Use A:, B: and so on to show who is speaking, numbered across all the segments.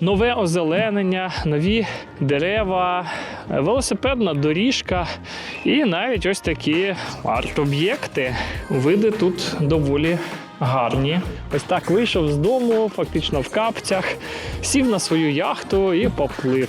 A: Нове озеленення, нові дерева, велосипедна доріжка і навіть ось такі арт-об'єкти. Види тут доволі гарні. Ось так вийшов з дому, фактично в капцях, сів на свою яхту і поплив.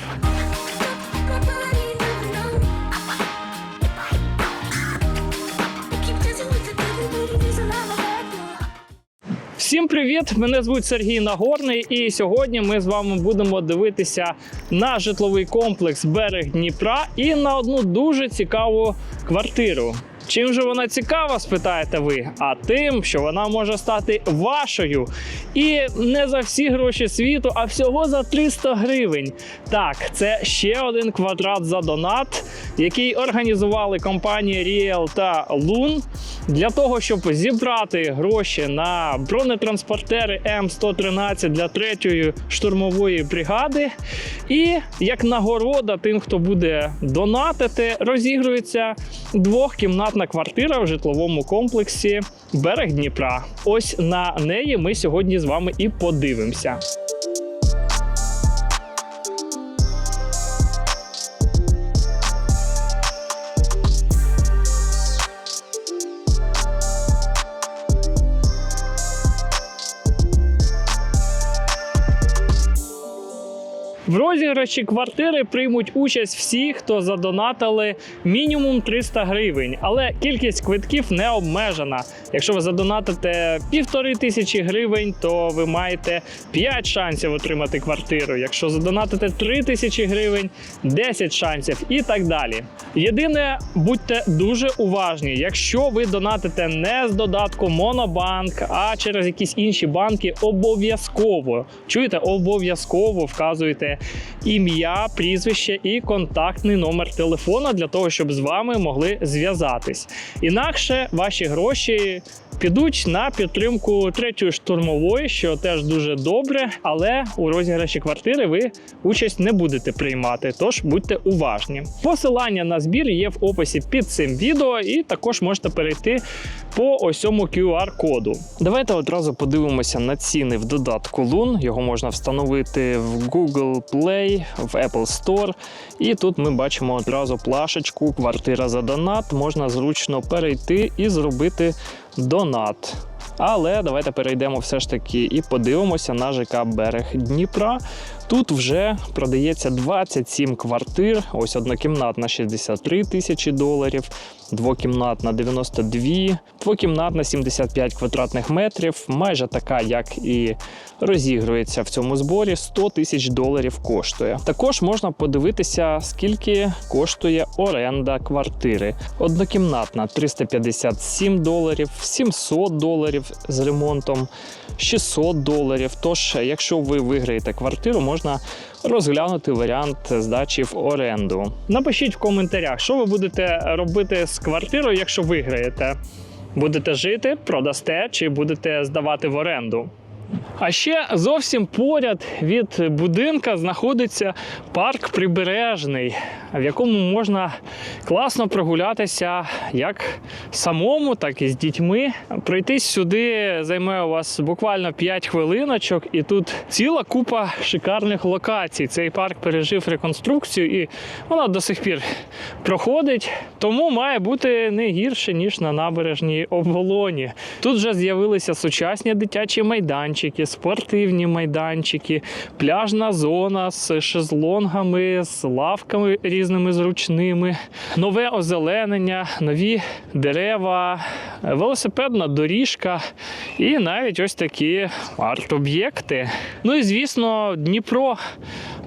A: Всім привіт! Мене звуть Сергій Нагорний, і сьогодні ми з вами будемо дивитися на житловий комплекс Берег Дніпра і на одну дуже цікаву квартиру. Чим же вона цікава, спитаєте ви? А тим, що вона може стати вашою. І не за всі гроші світу, а всього за 300 гривень. Так, це ще один квадрат за донат, який організували компанії Ріел та Лун для того, щоб зібрати гроші на бронетранспортери М113 для 3-ї штурмової бригади. І як нагорода тим, хто буде донатити, розігрується двохкімнатна квартира в житловому комплексі Берег Дніпра. Ось на неї ми сьогодні з вами і подивимося. В розіграші квартири приймуть участь всі, хто задонатили мінімум 300 гривень, але кількість квитків не обмежена. Якщо ви задонатите півтори тисячі гривень, то ви маєте 5 шансів отримати квартиру. Якщо задонатите 3 тисячі гривень, 10 шансів і так далі. Єдине, будьте дуже уважні, якщо ви донатите не з додатку Монобанк, а через якісь інші банки, обов'язково чуєте, обов'язково вказуєте ім'я, прізвище і контактний номер телефона для того, щоб з вами могли зв'язатись. Інакше ваші гроші. Підуть на підтримку третьої штурмової, що теж дуже добре, але у розіграші квартири ви участь не будете приймати, тож будьте уважні. Посилання на збір є в описі під цим відео, і також можете перейти по ось цьому QR-коду. Давайте одразу подивимося на ціни в додатку Loon. Його можна встановити в Google Play, в Apple Store. І тут ми бачимо одразу плашечку Квартира за донат. Можна зручно перейти і зробити донат. Але давайте перейдемо все ж таки і подивимося на ЖК Берег Дніпра. Тут вже продається 27 квартир. Ось однокімнатна 63 тисячі доларів, двокімнатна 92, двокімнатна 75 квадратних метрів, майже така, як і розігрується в цьому зборі, 100 тисяч доларів коштує. Також можна подивитися, скільки коштує оренда квартири. Однокімнатна 357 доларів, 700 доларів з ремонтом, 600 доларів. Тож, якщо ви виграєте квартиру, можна розглянути варіант здачі в оренду. Напишіть в коментарях, що ви будете робити з квартирою, якщо виграєте. Будете жити, продасте чи будете здавати в оренду. А ще зовсім поряд від будинка знаходиться парк Прибережний, в якому можна класно прогулятися як самому, так і з дітьми. Пройтись сюди займе у вас буквально 5 хвилиночок, і тут ціла купа шикарних локацій. Цей парк пережив реконструкцію, і вона до сих пір проходить, тому має бути не гірше ніж на набережній оболоні. Тут вже з'явилися сучасні дитячі майданчики, спортивні майданчики, пляжна зона з шезлонгами, з лавками різними зручними, нове озеленення, нові дерева, велосипедна доріжка і навіть ось такі арт-об'єкти. Ну і звісно, Дніпро.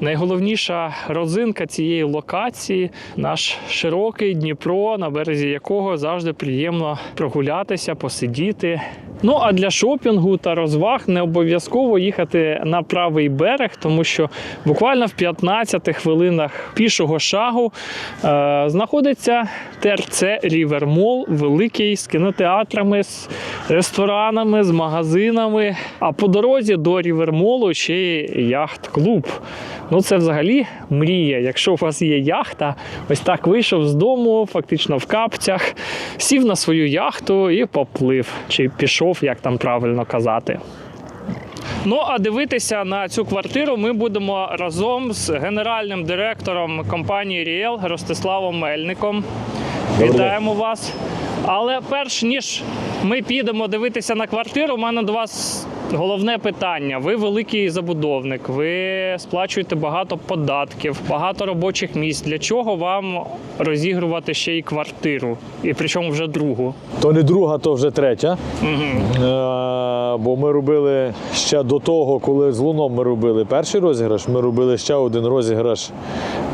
A: Найголовніша родзинка цієї локації наш широкий Дніпро, на березі якого завжди приємно прогулятися, посидіти. Ну а для шопінгу та розваг не обов'язково їхати на правий берег, тому що буквально в 15 хвилинах пішого шагу е, знаходиться ТРЦ Рівер Мол, великий з кінотеатрами, з ресторанами, з магазинами. А по дорозі до Рівермолу ще й яхт-клуб. Ну це взагалі мрія. Якщо у вас є яхта, ось так вийшов з дому, фактично в капцях, сів на свою яхту і поплив, чи пішов, як там правильно казати. Ну а дивитися на цю квартиру ми будемо разом з генеральним директором компанії Ріел Ростиславом Мельником.
B: Добрий
A: Вітаємо вас. Але перш ніж ми підемо дивитися на квартиру, у мене до вас головне питання. Ви великий забудовник, ви сплачуєте багато податків, багато робочих місць. Для чого вам розігрувати ще й квартиру? І причому вже другу?
B: То не друга, то вже третя.
A: Угу.
B: Е, бо ми робили ще до того, коли з Луном ми робили перший розіграш, ми робили ще один розіграш.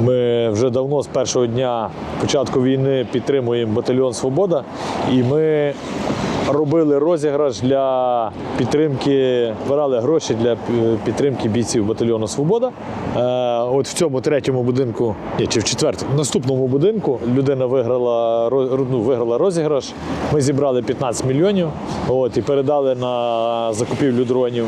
B: Ми вже давно з першого дня початку війни підтримуємо батальйон Свобода. І ми робили розіграш для підтримки, збирали гроші для підтримки бійців батальйону Свобода. Е, от в цьому третьому будинку, ні, чи в четвертому, наступному будинку людина виграла, ну, виграла розіграш. Ми зібрали 15 мільйонів от, і передали на закупівлю дронів.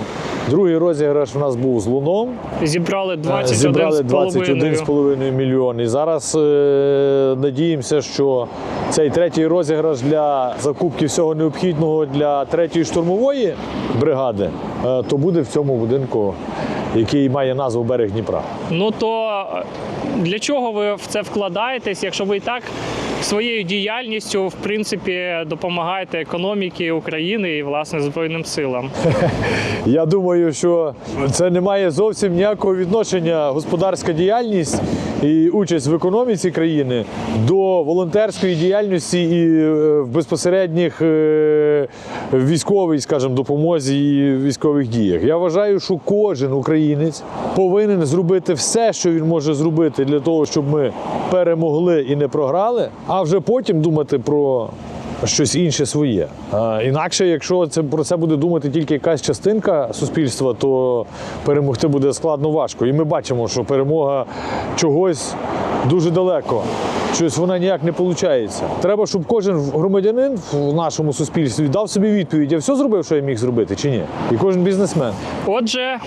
B: Другий розіграш у нас був з Луном.
A: Зібрали
B: Е,
A: 21,5
B: Зібрали 21,5 мільйон. І зараз е, надіємося, що цей третій розіграш для закупки всього необхідного для третьої штурмової бригади, е, то буде в цьому будинку, який має назву Берег Дніпра.
A: Ну то е, для чого ви в це вкладаєтесь, якщо ви і так своєю діяльністю в принципі допомагаєте економіці України і власне Збройним силам?
B: Я думаю, що це не має зовсім ніякого відношення господарська діяльність і участь в економіці країни до волонтерської діяльності і е, в безпосередніх е, військовій, скажімо, допомозі і військових діях. Я вважаю, що кожен українець повинен зробити все, що він може зробити для того, щоб ми перемогли і не програли, а вже потім думати про щось інше своє. Інакше, якщо це про це буде думати тільки якась частинка суспільства, то перемогти буде складно важко. І ми бачимо, що перемога чогось дуже далеко. Щось вона ніяк не виходить. Треба, щоб кожен громадянин в нашому суспільстві дав собі відповідь: я все зробив, що я міг зробити, чи ні? І кожен бізнесмен.
A: Отже,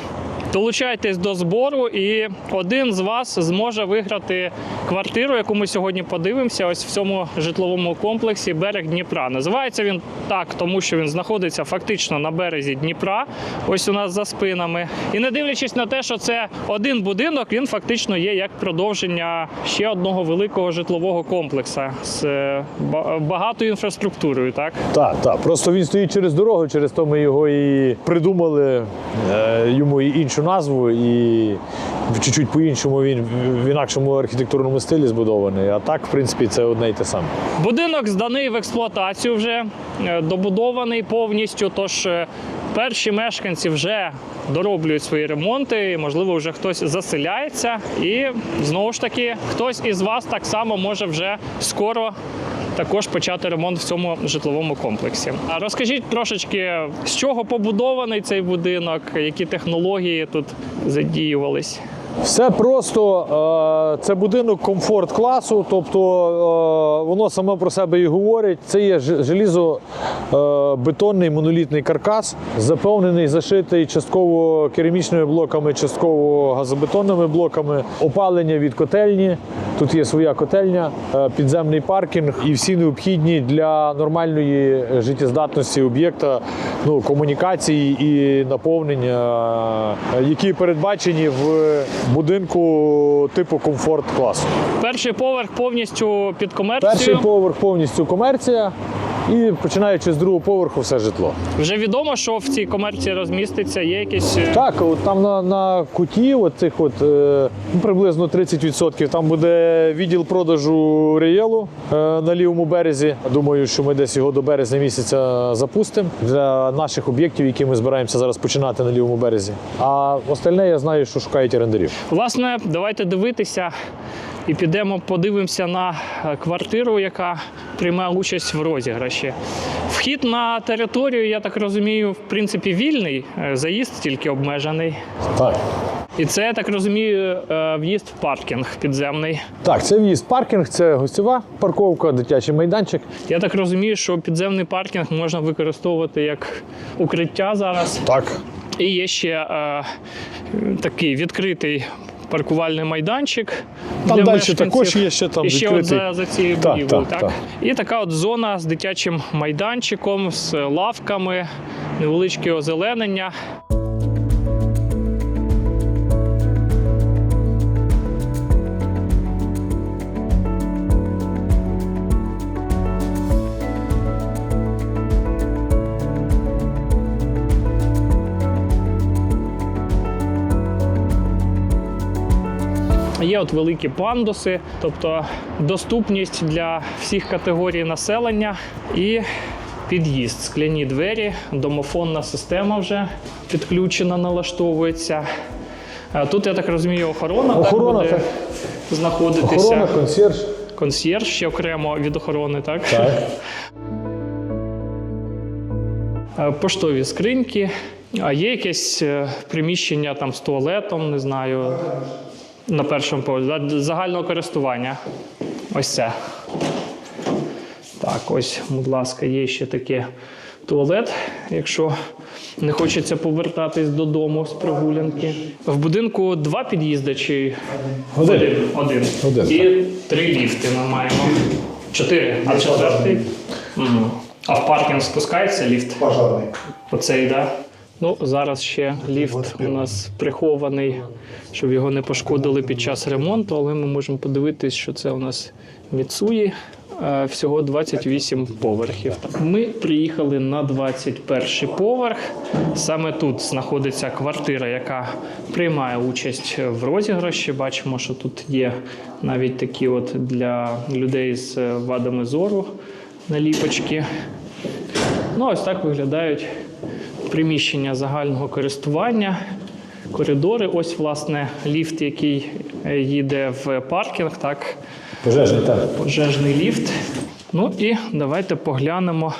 A: долучайтесь до збору, і один з вас зможе виграти квартиру, яку ми сьогодні подивимося. Ось в цьому житловому комплексі берег Дніпра. Називається він так, тому що він знаходиться фактично на березі Дніпра. Ось у нас за спинами. І не дивлячись на те, що це один будинок, він фактично є як продовження ще одного великого житлового комплексу з е, багатою інфраструктурою. Так
B: Так, так. Просто він стоїть через дорогу, через то ми його і придумали е, йому і іншу назву, і чуть-чуть по-іншому він в інакшому архітектурному стилі збудований. А так, в принципі, це одне й те саме.
A: Будинок зданий в експлуатацію вже е, добудований повністю. Тож е, перші мешканці вже дороблюють свої ремонти. Можливо, вже хтось заселяється. І знову ж таки, хтось із вас так само може вже скоро. Також почати ремонт в цьому житловому комплексі. А розкажіть трошечки, з чого побудований цей будинок, які технології тут задіювались?
B: Все просто е, це будинок комфорт класу, тобто е, воно само про себе і говорить. Це є желізобетонний монолітний каркас, заповнений, зашитий частково керамічними блоками, частково газобетонними блоками, опалення від котельні. Тут є своя котельня, е, підземний паркінг і всі необхідні для нормальної життєздатності об'єкта, ну, комунікації і наповнення, е, які передбачені в будинку типу комфорт класу.
A: Перший поверх повністю під комерцію.
B: Перший поверх повністю комерція, і починаючи з другого поверху, все житло.
A: Вже відомо, що в цій комерції розміститься. Є якісь е,
B: Так, от там на, на куті, от цих от, е, ну, приблизно 30%, там буде відділ продажу Рієлу е, на лівому березі. Думаю, що ми десь його до березня місяця запустимо для наших об'єктів, які ми збираємося зараз починати на лівому березі. А остальне я знаю, що шукають орендарів.
A: власне. Давайте дивитися і підемо подивимося на е, квартиру, яка приймає участь в розіграші. Вхід на територію, я так розумію, в принципі, вільний. е, Заїзд тільки обмежений.
B: Так.
A: І це, я так розумію, е, в'їзд в паркінг підземний.
B: Так, це в'їзд паркінг, це гостєва парковка, дитячий майданчик.
A: Я так розумію, що підземний паркінг можна використовувати як укриття зараз.
B: Так.
A: І є ще е, такий відкритий паркувальний майданчик.
B: Там
A: для
B: далі
A: мешканців.
B: також є ще там
A: І ще от за, за цією будівлею.
B: так,
A: Так,
B: так.
A: І така от зона з дитячим майданчиком, з лавками, невеличке озеленення. От великі пандуси, тобто доступність для всіх категорій населення і під'їзд, скляні двері, домофонна система вже підключена, налаштовується. Тут, я так розумію, охорона,
B: Охорона,
A: так, буде
B: так.
A: знаходитися.
B: Охорона, консьєрж.
A: Консьєрж ще окремо від охорони, так?
B: Так.
A: Е, Поштові скриньки. А є якесь е, приміщення там з туалетом, не знаю, на першому поверсі, загального користування. Ось це. Так, ось, будь ласка, є ще таке туалет, якщо не хочеться повертатись додому з прогулянки. В будинку два під'їзди чи
B: Один.
A: один? Один.
B: Один,
A: І три ліфти ми маємо. Чотири, а четвертий. Угу. А в паркінг спускається ліфт?
C: Пожарний.
A: Оцей, да? Ну, зараз ще ліфт у нас прихований, щоб його не пошкодили під час ремонту, але ми можемо подивитись, що це у нас Міцуї. Всього 28 поверхів. Ми приїхали на 21 поверх. Саме тут знаходиться квартира, яка приймає участь в розіграші. Бачимо, що тут є навіть такі от для людей з вадами зору наліпочки. Ну, ось так виглядають приміщення загального користування, коридори. Ось, власне, ліфт, який е, їде в паркінг, так,
B: Пожежний, так.
A: пожежний ліфт. Ну і давайте поглянемо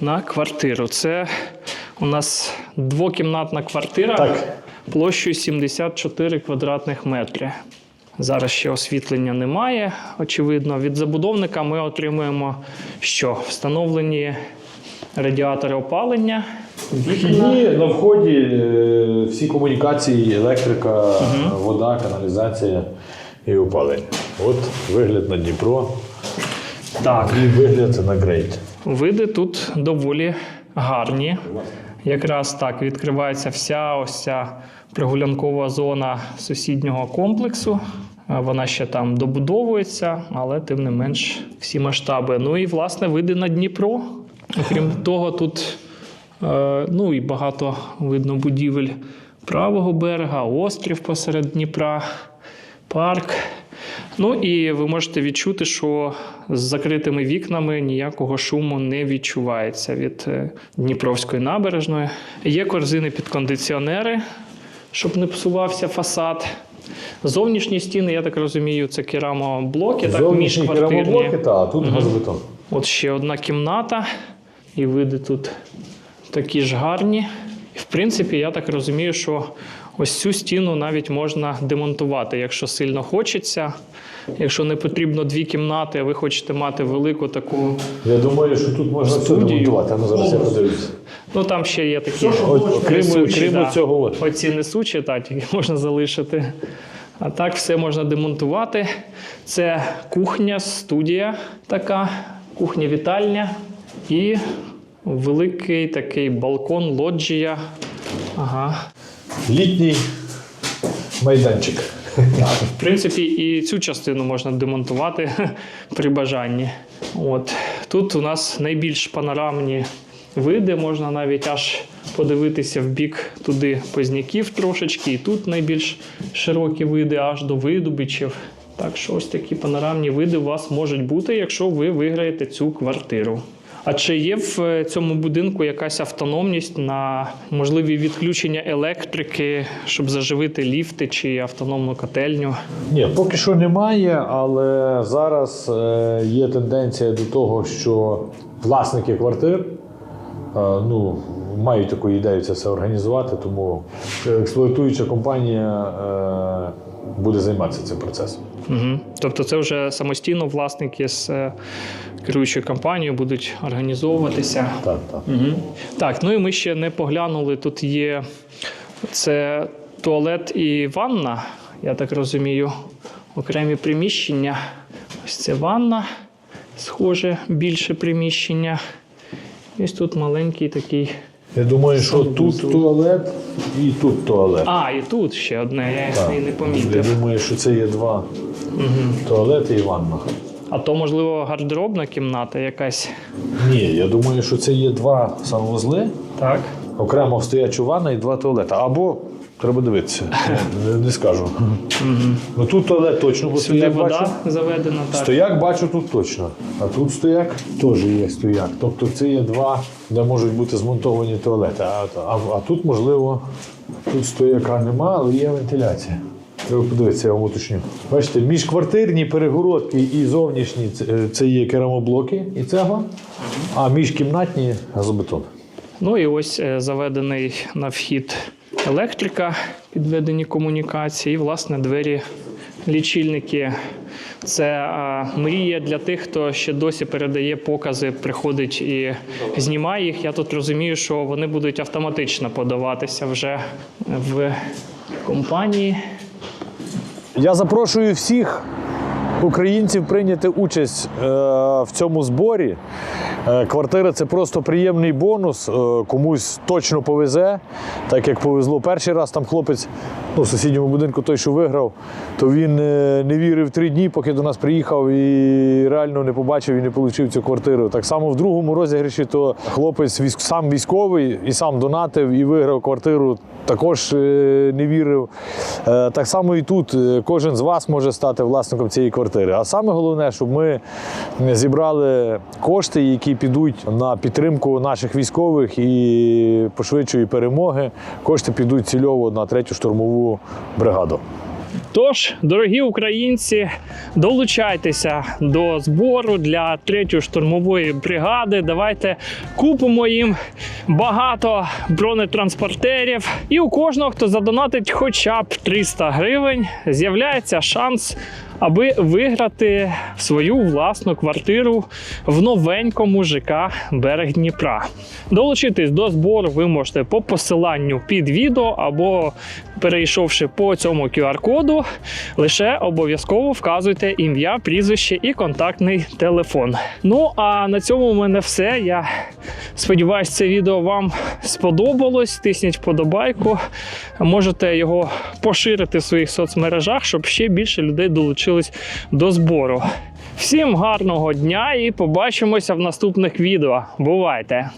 A: на квартиру. Це у нас двокімнатна квартира
B: Так.
A: площею 74 квадратних метри. Зараз ще освітлення немає. Очевидно, від забудовника ми отримуємо що? Встановлені радіатори опалення. Вікна.
B: І на вході е, всі комунікації, електрика, вода, каналізація і опалення. От вигляд на Дніпро
A: Так,
B: і вигляд на Грейт.
A: види тут доволі гарні. Якраз так відкривається вся ось ця прогулянкова зона сусіднього комплексу. Е, Вона ще там добудовується, але тим не менш всі масштаби. Ну і власне види на Дніпро. Окрім того, тут е, ну і багато видно будівель правого берега, острів посеред Дніпра, парк. Ну і ви можете відчути, що з закритими вікнами ніякого шуму не відчувається від е, Дніпровської набережної. Є корзини під кондиціонери, щоб не псувався фасад. Зовнішні стіни, я так розумію, це керамоблоки, так,
B: Зовнішні
A: міжквартирні.
B: керамоблоки, та, а тут газобетон.
A: От ще одна кімната, і види тут такі ж гарні. В принципі, я так розумію, що ось цю стіну навіть можна демонтувати, якщо сильно хочеться. Якщо не потрібно дві кімнати, а ви хочете мати велику таку.
B: Я думаю, що тут можна все демонтувати. Ну зараз я подивлюся.
A: Ну там ще є такі.
B: Крім, цього, от.
A: Оці несучі, так, які можна залишити. А так все можна демонтувати. Це кухня, студія така, кухня-вітальня і великий такий балкон, лоджія. Ага.
B: літній майданчик.
A: В принципі, і цю частину можна демонтувати при бажанні. От. Тут у нас найбільш панорамні види, можна навіть аж подивитися в бік туди позняків трошечки, і тут найбільш широкі види, аж до видобичів. Так що ось такі панорамні види у вас можуть бути, якщо ви виграєте цю квартиру. А чи є в е, цьому будинку якась автономність на можливі відключення електрики, щоб заживити ліфти чи автономну котельню?
B: Ні, поки що немає, але зараз е, є тенденція до того, що власники квартир е, ну, мають таку ідею це все організувати, тому експлуатуюча компанія е, буде займатися цим процесом.
A: Угу. Тобто це вже самостійно власники з е, керуючою компанією будуть організовуватися.
B: Так, так.
A: Угу. Так, ну і ми ще не поглянули. Тут є це туалет і ванна, я так розумію, окремі приміщення. Ось це ванна, схоже, більше приміщення. Ось тут маленький такий.
B: Я думаю, що тут туалет і тут туалет.
A: А, і тут ще одне, я
B: Так.
A: не не
B: Я
A: помітив.
B: думаю, що це є два туалети і ванна.
A: А то, можливо, гардеробна кімната якась.
B: Ні, я думаю, що це є два санвузли,
A: Так.
B: окремо стоячу ванна і два туалети. Або Треба дивитися. Не, не скажу. Ну тут туалет точно, бо
A: Сюди
B: стояк
A: вода
B: бачу.
A: заведена. Так.
B: Стояк бачу тут точно. А тут стояк теж є стояк. Тобто це є два, де можуть бути змонтовані туалети. А, а, а тут, можливо, тут стояка нема, але є вентиляція. Треба подивитися, я вам уточню. Бачите, міжквартирні перегородки і зовнішні це- це є керамоблоки і цегла, а міжкімнатні газобетон.
A: Ну і ось е, заведений на вхід електрика, підведені комунікації, і, власне, двері лічильники. Це е, мрія для тих, хто ще досі передає покази, приходить і знімає їх. Я тут розумію, що вони будуть автоматично подаватися вже в компанії.
B: Я запрошую всіх українців прийняти участь е, в цьому зборі. Е, Квартира це просто приємний бонус. Е, Комусь точно повезе, так як повезло перший раз. Там хлопець ну, в сусідньому будинку, той, що виграв, то він не вірив три дні, поки до нас приїхав і реально не побачив і не отримав цю квартиру. Так само в другому розіграші, то хлопець сам військовий і сам донатив і виграв квартиру. Також не вірив. Так само і тут кожен з вас може стати власником цієї квартири. А саме головне, щоб ми зібрали кошти, які підуть на підтримку наших військових і пошвидшої перемоги. Кошти підуть цільово на третю штурмову бригаду.
A: Тож, дорогі українці, долучайтеся до збору для третьої штурмової бригади. Давайте купимо їм багато бронетранспортерів. І у кожного, хто задонатить хоча б 300 гривень, з'являється шанс. Аби виграти свою власну квартиру в новенькому ЖК Берег Дніпра. Долучитись до збору ви можете по посиланню під відео або перейшовши по цьому QR-коду, лише обов'язково вказуйте ім'я, прізвище і контактний телефон. Ну а на цьому у мене все. Я сподіваюся, це відео вам сподобалось. Тисніть вподобайку. Можете його поширити в своїх соцмережах, щоб ще більше людей долучились до збору. Всім гарного дня і побачимося в наступних відео. Бувайте!